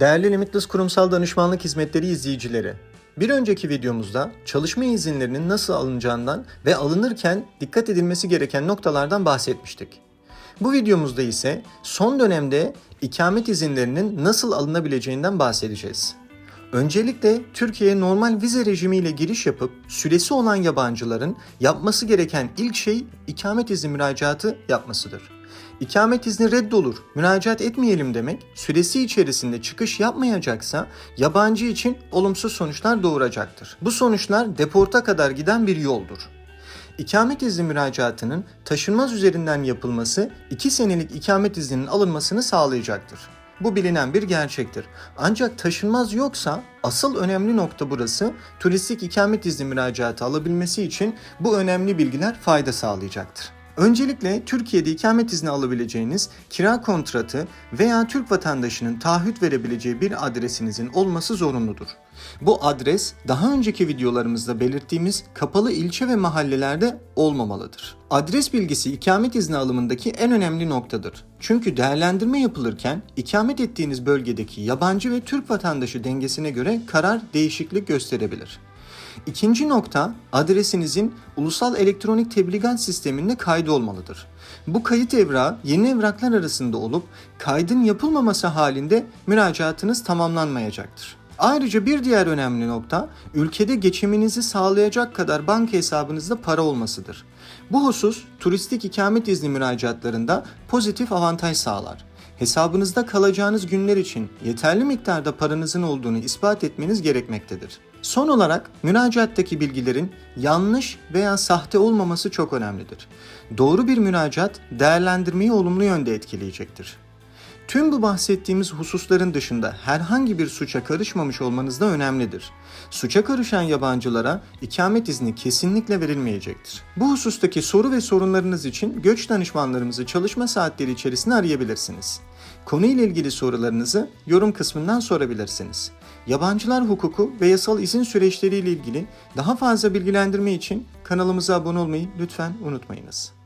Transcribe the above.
Değerli Limitless Kurumsal Danışmanlık Hizmetleri izleyicileri, bir önceki videomuzda çalışma izinlerinin nasıl alınacağından ve alınırken dikkat edilmesi gereken noktalardan bahsetmiştik. Bu videomuzda ise son dönemde ikamet izinlerinin nasıl alınabileceğinden bahsedeceğiz. Öncelikle Türkiye'ye normal vize rejimiyle giriş yapıp süresi olan yabancıların yapması gereken ilk şey ikamet izni müracaatı yapmasıdır. İkamet izni reddolur, müracaat etmeyelim demek, süresi içerisinde çıkış yapmayacaksa yabancı için olumsuz sonuçlar doğuracaktır. Bu sonuçlar deporta kadar giden bir yoldur. İkamet izni müracaatının taşınmaz üzerinden yapılması 2 senelik ikamet izninin alınmasını sağlayacaktır. Bu bilinen bir gerçektir. Ancak taşınmaz yoksa asıl önemli nokta burası. Turistik ikamet izni müracaatı alabilmesi için bu önemli bilgiler fayda sağlayacaktır. Öncelikle Türkiye'de ikamet izni alabileceğiniz kira kontratı veya Türk vatandaşının taahhüt verebileceği bir adresinizin olması zorunludur. Bu adres daha önceki videolarımızda belirttiğimiz kapalı ilçe ve mahallelerde olmamalıdır. Adres bilgisi ikamet izni alımındaki en önemli noktadır. Çünkü değerlendirme yapılırken ikamet ettiğiniz bölgedeki yabancı ve Türk vatandaşı dengesine göre karar değişiklik gösterebilir. İkinci nokta adresinizin ulusal elektronik tebligat sisteminde kaydı olmalıdır. Bu kayıt evrağı yeni evraklar arasında olup kaydın yapılmaması halinde müracaatınız tamamlanmayacaktır. Ayrıca bir diğer önemli nokta ülkede geçiminizi sağlayacak kadar banka hesabınızda para olmasıdır. Bu husus turistik ikamet izni müracaatlarında pozitif avantaj sağlar. Hesabınızda kalacağınız günler için yeterli miktarda paranızın olduğunu ispat etmeniz gerekmektedir. Son olarak müracaattaki bilgilerin yanlış veya sahte olmaması çok önemlidir. Doğru bir müracaat değerlendirmeyi olumlu yönde etkileyecektir. Tüm bu bahsettiğimiz hususların dışında herhangi bir suça karışmamış olmanız da önemlidir. Suça karışan yabancılara ikamet izni kesinlikle verilmeyecektir. Bu husustaki soru ve sorunlarınız için göç danışmanlarımızı çalışma saatleri içerisinde arayabilirsiniz. Konuyla ilgili sorularınızı yorum kısmından sorabilirsiniz. Yabancılar hukuku ve yasal izin süreçleriyle ilgili daha fazla bilgilendirme için kanalımıza abone olmayı lütfen unutmayınız.